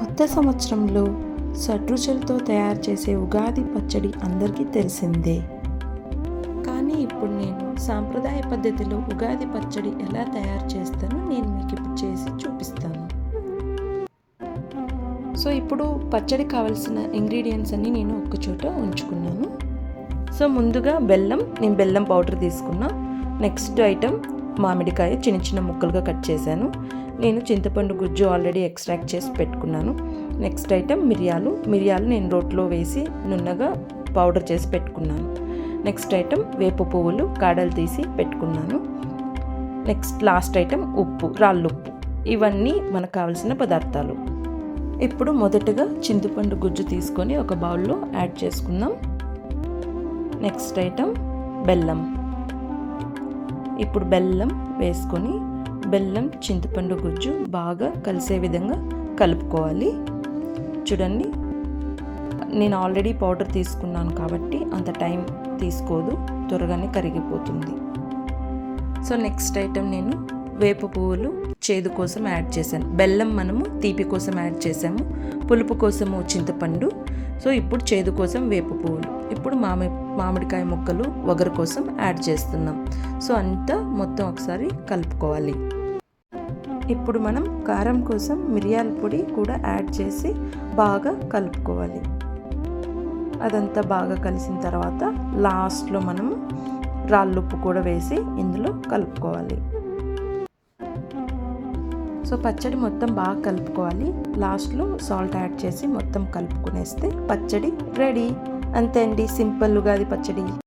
కొత్త సంవత్సరంలో షడ్రుచులతో తయారు చేసే ఉగాది పచ్చడి అందరికీ తెలిసిందే. కానీ ఇప్పుడు నేను సాంప్రదాయ పద్ధతిలో ఉగాది పచ్చడి ఎలా తయారు చేస్తానో నేను మీకు ఇప్పుడు చేసి చూపిస్తాను. సో ఇప్పుడు పచ్చడి కావాల్సిన ఇంగ్రీడియంట్స్ అన్ని నేను ఒక చోట ఉంచుకున్నాను. సో ముందుగా బెల్లం నేను బెల్లం పౌడర్ తీసుకున్నా. నెక్స్ట్ ఐటమ్ మామిడికాయ చిన్న చిన్న ముక్కలుగా కట్ చేశాను. నేను చింతపండు గుజ్జు ఆల్రెడీ ఎక్స్ట్రాక్ట్ చేసి పెట్టుకున్నాను. నెక్స్ట్ ఐటమ్ మిరియాలు. మిరియాలు నేను రోట్లో వేసి నున్నగా పౌడర్ చేసి పెట్టుకున్నాను. నెక్స్ట్ ఐటమ్ వేప పువ్వులు కాడలు తీసి పెట్టుకున్నాను. నెక్స్ట్ లాస్ట్ ఐటమ్ ఉప్పు రాళ్ళుప్పు ఇవన్నీ మనకు కావాల్సిన పదార్థాలు. ఇప్పుడు మొదటగా చింతపండు గుజ్జు తీసుకొని ఒక బౌల్లో యాడ్ చేసుకుందాం. నెక్స్ట్ ఐటమ్ బెల్లం. ఇప్పుడు బెల్లం వేసుకొని బెల్లం చింతపండు గుజ్జు బాగా కలిసే విధంగా కలుపుకోవాలి. చూడండి నేను ఆల్రెడీ పౌడర్ తీసుకున్నాను కాబట్టి అంత టైం తీసుకోదు త్వరగానే కరిగిపోతుంది. సో నెక్స్ట్ ఐటెం నేను వేప పువ్వులు చేదు కోసం యాడ్ చేశాను. బెల్లం మనము తీపి కోసం యాడ్ చేసాము పులుపు కోసము చింతపండు. సో ఇప్పుడు చేదు కోసం వేప పువ్వులు. ఇప్పుడు మామి మామిడికాయ ముక్కలు వగరు కోసం యాడ్ చేస్తున్నాం. సో అంతా మొత్తం ఒకసారి కలుపుకోవాలి. ఇప్పుడు మనం కారం కోసం మిరియాల పొడి కూడా యాడ్ చేసి బాగా కలుపుకోవాలి. అదంతా బాగా కలిసిన తర్వాత లాస్ట్లో మనం రాళ్ళుప్పు కూడా వేసి ఇందులో కలుపుకోవాలి. సో పచ్చడి మొత్తం బాగా కలుపుకోవాలి. లాస్ట్లో సాల్ట్ యాడ్ చేసి మొత్తం కలుపుకునేస్తే పచ్చడి రెడీ. అంతే అండి. సింపుల్గా అది పచ్చడి.